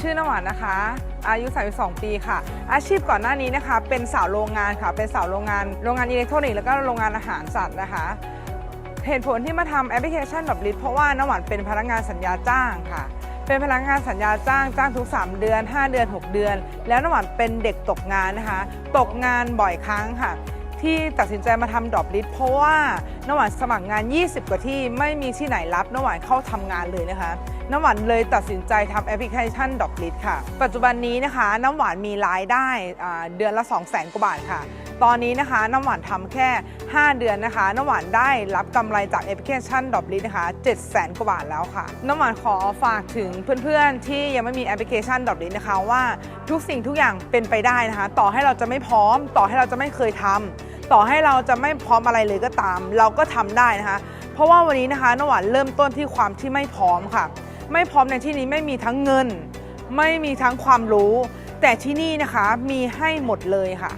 ชื่อน้ำหวานนะคะ อายุ32ปีค่ะ อาชีพก่อนหน้านี้นะคะ เป็นสาวโรงงานค่ะ เป็นสาวโรงงาน โรงงานอิเล็กทรอนิกส์แล้วก็โรงงานอาหารสัตว์นะคะ เหตุผลที่มาทำแอปพลิเคชันแบบลิทเพราะว่าน้ำหวานเป็นพนักงานสัญญาจ้างค่ะ เป็นพนักงานสัญญาจ้างจ้างทุก 3 เดือน 5 เดือน 6 เดือน แล้วน้ำหวานเป็นเด็กตกงานนะคะ ตกงานบ่อยครั้งค่ะ ที่ตัดสินใจมาทำดรอปลิทเพราะว่าน้ำหวานสมัครงาน 20 กว่าที่ไม่มีที่ไหนรับน้ำหวานเข้าทำงานเลยนะคะ น้ำหวานเลยตัดสินใจทำแอปพลิเคชันดรอปลิทค่ะ ปัจจุบันนี้นะคะ น้ำหวานมีรายได้เดือนละ 2 0 0 0 0 0กว่าบาทค่ะ ตอนนี้นะคะ น้ำหวานทำแค่ 5 เดือนนะคะ น้ำหวานได้รับกำไรจากแอปพลิเคชันดรอปลิทนะคะ7 0 0 0 0กว่าบาทแล้วค่ะ น้ำหวานขอฝากถึงเพื่อนๆ ที่ยังไม่มีแอปพลิเคชันดรอปลิทนะคะว่าทุกสิ่งทุกอย่างเป็นไปได้นะคะ ต่อให้เราจะไม่พร้อม ต่อให้เราจะไม่เคยทำ ต่อให้เราจะไม่พร้อมอะไรเลยก็ตาม เราก็ทำได้นะคะ เพราะว่าวันนี้นะคะน้ำหวานเริ่มต้นที่ความที่ไม่พร้อมค่ะ ไม่พร้อมในที่นี้ไม่มีทั้งเงิน ไม่มีทั้งความรู้ แต่ที่นี่นะคะมีให้หมดเลยค่ะ